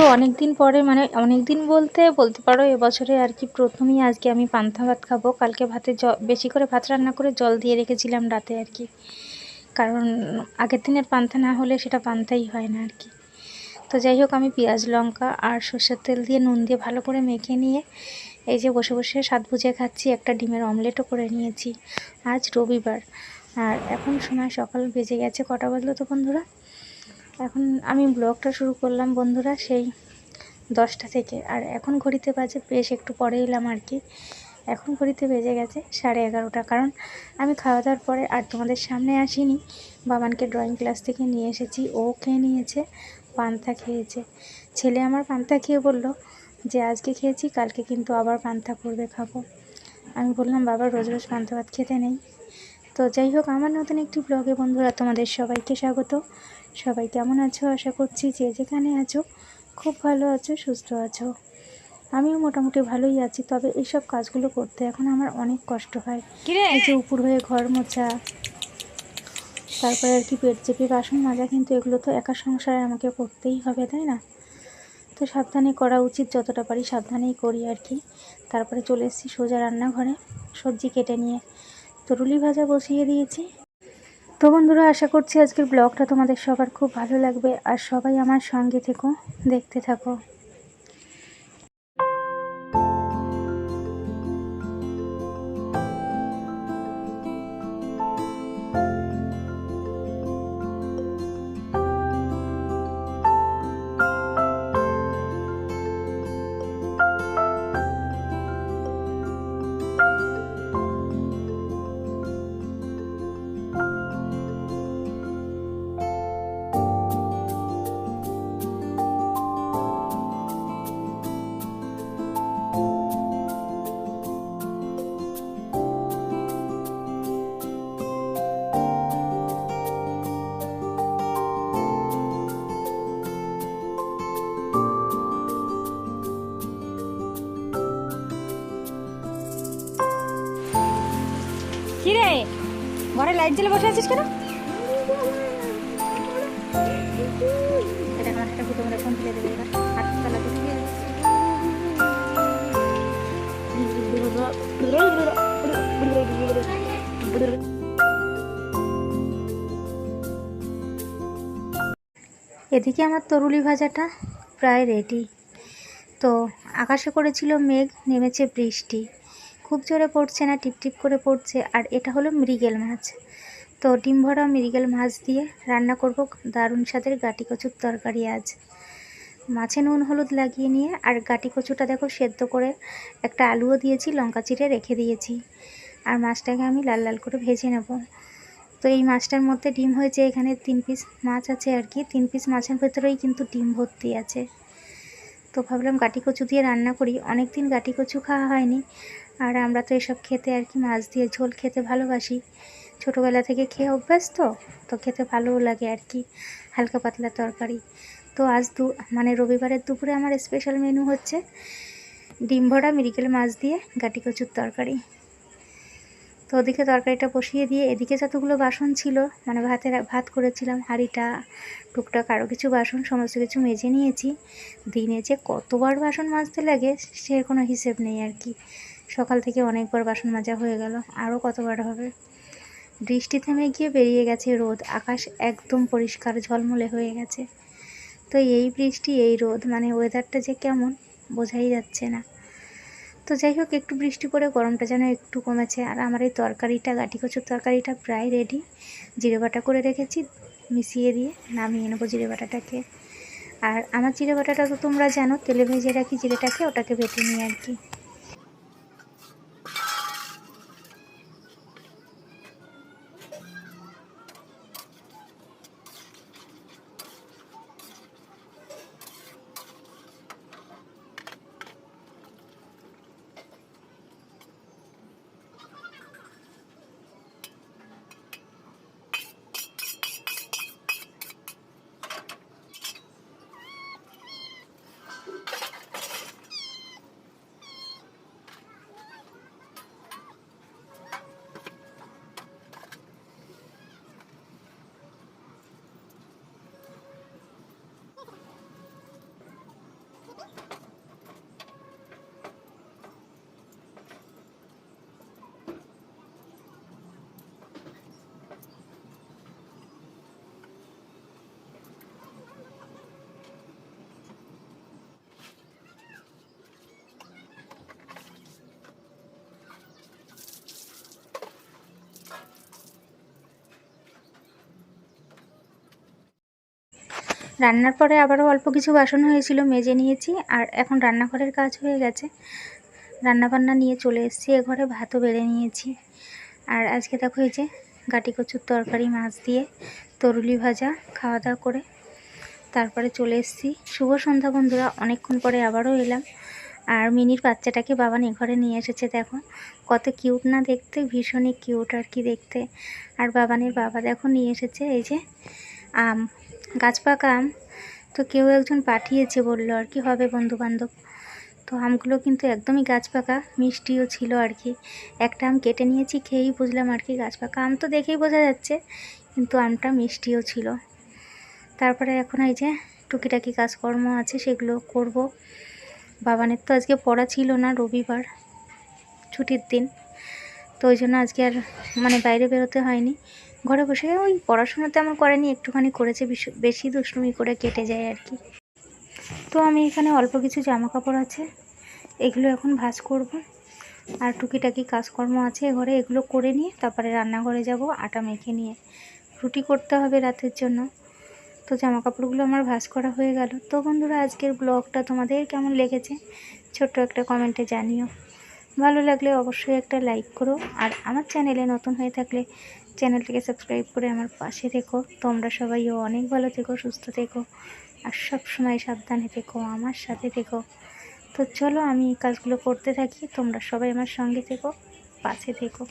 তো অনেক দিন পরে মানে অনেক দিন বলতে বলতে পারো এবছরে আর কি প্রথমেই আজকে আমি পান্তা ভাত খাব। কালকে ভাতে বেশি করে ভাত রান্না করে জল দিয়ে রেখেছিলাম রাতে আর কি। কারণ আগের দিনের পান্তা না হলে সেটা পান্তাই হয় না আর কি। তো যাই হোক, আমি পেঁয়াজ, লঙ্কা আর সর্ষের তেল দিয়ে নুন দিয়ে ভালো করে মেখে নিয়ে এই যে বসে বসে সাত ভুজে খাচ্ছি, একটা ডিমের অমলেটও করে নিয়েছি আজ রবিবার। আর এখন সময় সকাল বেজে গেছে কটা বাজলো তো বন্ধুরা? এখন আমি ব্লগটা শুরু করলাম, বন্ধুরা, সেই দশটা থেকে। আর এখন ঘড়িতে বাজে বেশ একটু পরে এলাম আর কি। এখন ঘড়িতে বেজে গেছে সাড়ে এগারোটা। কারণ আমি খাওয়া দাওয়ার পরে আর তোমাদের সামনে আসিনি। বাবানকে ড্রয়িং ক্লাস থেকে নিয়ে এসেছি। ও খেয়ে নিয়েছে, পান্তা খেয়েছে। ছেলে আমার পান্তা খেয়ে বলল যে, আজকে খেয়েছি, কালকে কিন্তু আবার পান্তা করবে, খাব। আমি বললাম, বাবা, রোজ রোজ পান্তা ভাত খেতে নেই। তো যাই হোক, আমার নতুন একটি ব্লগে বন্ধুরা, তোমাদের সবাইকে স্বাগত। সবাই কেমন আছো? আশা করছি যে যেখানে আছো খুব ভালো আছো সুস্থ আছো। আমিও মোটামুটি ভালোই আছি তবে এইসব কাজগুলো করতে এখন আমার অনেক কষ্ট হয়। এই যে উপর হয়ে ঘর মোছা তারপরে আর কি পেট চেপে বাসন মাজা কিন্তু এগুলো তো একা সংসারে আমাকে করতেই হবে তাই না? তো সাবধানে করা উচিত যতটা পারি সাবধানেই করি আর কি। তারপরে চলে এসেছি সোজা রান্নাঘরে সবজি কেটে নিয়ে। তরুলি ভাজা বসিয়ে দিয়েছি তো বন্ধুরা, আশা করছি আজকের ব্লগটা তোমাদের সবার খুব ভালো লাগবে। আর সবাই আমার সঙ্গে থেকো, দেখতে থাকো। লাইট জ্বলে বসে আছিস কেন? ঢুকিয়ে এদিকে আমার তরুলি ভাজাটা প্রায় রেডি তো আকাশে করেছিল মেঘ, নেমেছে বৃষ্টি। খুব জোরে পড়ছে না টিপটিপ করে পড়ছে, আর এটা হলো মৃগেল মাছ। তো ডিম ভরা মৃগেল মাছ দিয়ে রান্না করব, দারুণ স্বাদের গাটি কচুর তরকারি আজ। মাছে নুন, হলুদ লাগিয়ে নিয়ে, আর গাটি কচুটা দেখো সেদ্ধ করে একটা আলুও দিয়েছি, লঙ্কা চিড়ে রেখে দিয়েছি। আর মাছটাকে আমি লাল লাল করে ভেজে নেব। তো এই মাছটার মধ্যে ডিম হয়েছে এখানে তিন পিস মাছ আছে আর কি, তিন পিস মাছের ভেতরেই কিন্তু ডিম ভর্তি আছে। তো ভাবলাম গাটি কচু দিয়ে রান্না করি অনেক দিন গাটি কচু খাওয়া হয়নি। আর আমরা তো এসব খেতে আর কি মাছ দিয়ে ঝোল খেতে ভালোবাসি। ছোটোবেলা থেকে খেয়ে অভ্যাস তো তো খেতে ভালোও লাগে আর কি, হালকা পাতলা তরকারি। তো আজ দু মানে রবিবারের দুপুরে আমার স্পেশাল মেনু হচ্ছে ডিম ভরা, মিরিকেল মাছ দিয়ে গাটি কচুর তরকারি। তো ওদিকে তরকারিটা বসিয়ে দিয়ে এদিকে যতগুলো বাসন ছিল মানে ভাতের, ভাত করেছিলাম, হাঁড়িটা, টুকটাক আরও কিছু বাসন, সমস্ত কিছু মেজে নিয়েছি। দিনে যে কতবার বাসন মাজতে লাগে, সে কোনো হিসেব নেই আর কি। সকাল থেকে অনেকবার বাসন মাজা হয়ে গেল আরও কতবার হবে? বৃষ্টি থেমে গিয়ে বেরিয়ে গেছে, রোদ, আকাশ একদম পরিষ্কার, ঝলমলে হয়ে গেছে। তো এই বৃষ্টি, এই রোদ মানে ওয়েদারটা যে কেমন, বোঝাই যাচ্ছে না। তো যাই হোক, একটু বৃষ্টি পড়ে গরমটা যেন একটু কমেছে, আর আমার এই তরকারিটা গাটি কচুর তরকারিটা প্রায় রেডি জিরে বাটা করে রেখেছি, মিশিয়ে দিয়ে নামিয়ে নেব জিরে বাটাটাকে। আর আমার জিরে বাটাটা তো তোমরা জানো, তেলে ভেজে রাখি জিরেটাকে ওটাকে বেটে নিই আর কি। রান্নার পরে আবারও অল্প কিছু বাসন হয়েছিল, মেজে নিয়েছি আর এখন রান্নাঘরের কাজ হয়ে গেছে। রান্নাবান্না নিয়ে চলে এসেছি, এ ঘরে ভাতও বেড়ে নিয়েছি। আর আজকে দেখো এই যে গাটি কচুর তরকারি, মাছ দিয়ে তরুলি ভাজা খাওয়া দাওয়া করে তারপরে চলে এসেছি। শুভ সন্ধ্যা বন্ধুরা, অনেকক্ষণ পরে আবারও এলাম। আর মিনির বাচ্চাটাকে বাবান এ ঘরে নিয়ে এসেছে, দেখো। কত কিউট না দেখতে, ভীষণই কিউট আর কি দেখতে। আর বাবানের বাবা দেখো নিয়ে এসেছে, এই যে আম। গাছ পাকা আম তো কেউ একজন পাঠিয়েছে বলল, আর কি হবে বন্ধু বান্ধব তো আমগুলো কিন্তু একদমই গাছ পাকা মিষ্টিও ছিল আর কি। একটা আম কেটে নিয়েছি, খেয়েই বুঝলাম আর কি গাছ পাকা আম তো দেখেই বোঝা যাচ্ছে, কিন্তু আমটা মিষ্টিও ছিল। তারপরে এখন এই যে টুকিটাকি কাজকর্ম আছে, সেগুলো করব। বাবানের তো আজকে পড়া ছিল না, রবিবার, ছুটির দিন। তো ওই জন্য আজকে আর মানে বাইরে বেরোতে হয়নি। ঘরে বসে ওই পড়াশোনা তেমন করেনি, একটুখানি করেছে, বিশ- দুষ্টুমি করে কেটে যায় আর কি। তো আমি এখানে অল্প কিছু জামা কাপড় আছে, এগুলো এখন ভাঁজ করব। আর টুকিটাকি কাজকর্ম আছে ঘরে, এগুলো করে নিয়ে তারপরে রান্নাঘরে যাব, আটা মেখে নিয়ে। রুটি করতে হবে রাতের জন্য। তো জামা কাপড়গুলো আমার ভাঁজ করা হয়ে গেল। তো বন্ধুরা, আজকের ব্লগটা তোমাদের কেমন লেগেছে? ছোট্ট একটা কমেন্টে জানিও। ভালো লাগলে অবশ্যই একটা লাইক করো আর আমার চ্যানেলে নতুন হয়ে থাকলে চ্যানেলটিকে সাবস্ক্রাইব করে আমার পাশে থেকো। তোমরা সবাইও অনেক ভালো থেকো, সুস্থ থেকো আর সবসময় সাবধানে থেকো, আমার সাথে থেকো। তো চলো আমি এই কাজগুলো করতে থাকি, তোমরা সবাই আমার সঙ্গে থেকো, পাশে থেকো।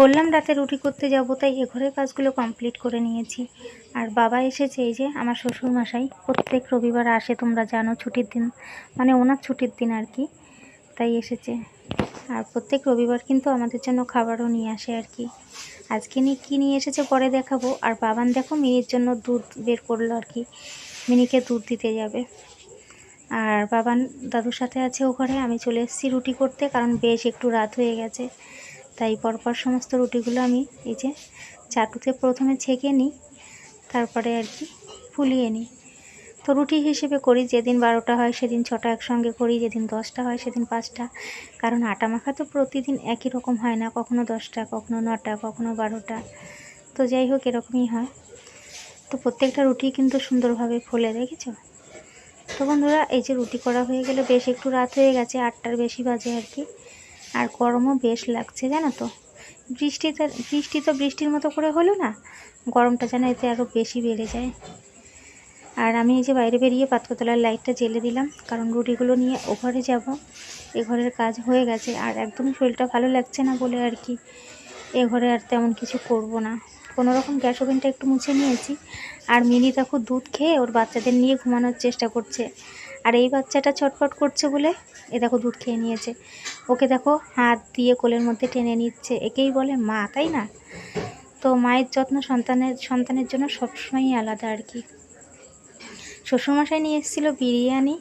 বললাম রাতে রুটি করতে যাব, তাই এ ঘরের কাজগুলো কমপ্লিট করে নিয়েছি। আর বাবা এসেছে এই যে আমার শ্বশুর মশাই প্রত্যেক রবিবার আসে, তোমরা জানো ছুটির দিন মানে ওনার ছুটির দিন আর কি, তাই এসেছে। আর প্রত্যেক রবিবার কিন্তু আমাদের জন্য খাবারও নিয়ে আসে আর কি। আজকে নিয়ে কী নিয়ে এসেছে পরে দেখাবো। আর বাবান দেখো মিনির জন্য দুধ বের করল আর কি, মিনিকে দুধ দিতে যাবে। আর বাবান দাদুর সাথে আছে ও ঘরে, আমি চলে এসেছি রুটি করতে, কারণ বেশ একটু রাত হয়ে গেছে। তাই পরপর সমস্ত রুটিগুলো আমি এই যে চাটুতে প্রথমে ছেঁকে নিই, তারপরে আর কি ফুলিয়ে নিই। তো রুটি হিসেবে করি, যেদিন বারোটা হয় সেদিন ছটা একসঙ্গে করি, যেদিন দশটা হয় সেদিন পাঁচটা। কারণ আটা মাখা তো প্রতিদিন একই রকম হয় না, কখনো দশটা, কখনো নটা, কখনো বারোটা। তো যাই হোক, এরকমই হয়। তো প্রত্যেকটা রুটি কিন্তু সুন্দরভাবে ফুলে, দেখেছ? তো বন্ধুরা, এই যে রুটি করা হয়ে গেলে বেশ একটু রাত হয়ে গেছে, আটটার বেশি বাজে আর কি। আর গরমও বেশ লাগছে, জানো তো। বৃষ্টিতে বৃষ্টি তো বৃষ্টির মতো করে হলো না, গরমটা যেন এতে আরও বেশি বেড়ে যায়। আর আমি এই যে বাইরে বেরিয়ে পাতকতলার লাইটটা জ্বেলে দিলাম, কারণ রুটিগুলো নিয়ে ও ঘরে যাব। এ ঘরের কাজ হয়ে গেছে, আর একদমই শরীরটা ভালো লাগছে না বলে আর কি। এ ঘরে আর তেমন কিছু করব না। কোনো রকম গ্যাস ওভেনটা একটু মুছে নিয়েছি, আর মিনি দেখো দুধ খেয়ে ওর বাচ্চাদের নিয়ে ঘুমানোর চেষ্টা করছে। আর এই বাচ্চাটা ছটফট করছে বলে এ দেখো দুধ খেয়ে নিয়েছে। ওকে দেখো হাত দিয়ে কোলের মধ্যে টেনে নিচ্ছে। একেই বলে মা, তাই না? তো মায়ের যত্ন সন্তানের সন্তানের জন্য সবসময়ই আলাদা আর কি। শ্বশুরমশাই নিয়ে এসেছিল বিরিয়ানি।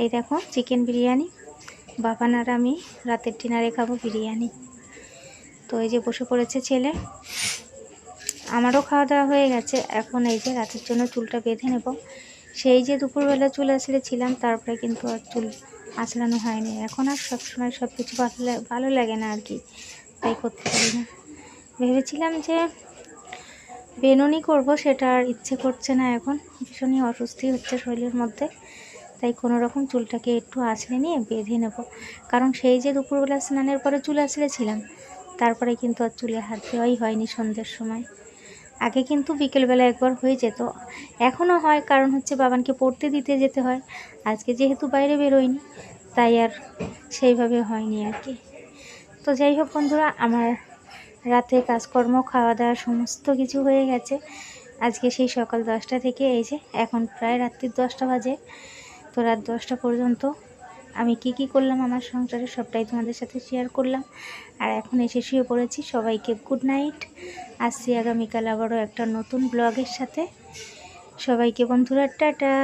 এই দেখো চিকেন বিরিয়ানি। বাবান আর আমি রাতের ডিনারে খাব বিরিয়ানি। তো এই যে বসে পড়েছে ছেলে। আমারও খাওয়া দাওয়া হয়ে গেছে। এখন এই যে রাতের জন্য চুলটা বেঁধে নেব। সেই যে দুপুরবেলা চুল আসলে ছিলাম তারপরে কিন্তু আর চুল আঁচড়ানো হয়নি। এখন আর সবসময় সব কিছু ভালো লাগে না আর কি। তাই করতে পারি না। ভেবেছিলাম যে বেনুনি করব, সেটা আর ইচ্ছে করছে না এখন। ভীষণই অস্বস্তি হচ্ছে শরীরের মধ্যে। তাই কোনো রকম চুলটাকে একটু আঁচড়ে নিয়ে বেঁধে নেব। কারণ সেই যে দুপুরবেলা স্নানের পরে চুল আঁচড়েছিলাম, তারপরে কিন্তু আর চুলে হাত দেওয়াই হয়নি সন্ধ্যের সময়। আগে কিন্তু বিকেলবেলা একবার হয়ে যেত। এখনও হয়, কারণ হচ্ছে বাবানকে পড়তে দিতে যেতে হয়। আজকে যেহেতু বাইরে বেরোয়নি, তাই আর সেইভাবে হয়নি আর কি। তো যাই হোক বন্ধুরা, আমার রাতে কাজকর্ম খাওয়া দাওয়া সমস্ত কিছু হয়ে গেছে। আজকে সেই সকাল দশটা থেকে, এই যে এখন প্রায় রাত্রির দশটা বাজে। তো রাত দশটা পর্যন্ত আমি কি কি করলাম, আমার সংসারে সবটাই তোমাদের সাথে শেয়ার করলাম। আর এখন এসে শুয়ে পড়েছি। সবাইকে গুড নাইট আসছি আগামীকাল আবারও একটা নতুন ব্লগের সাথে। সবাইকে বন্ধুরা, টাটা।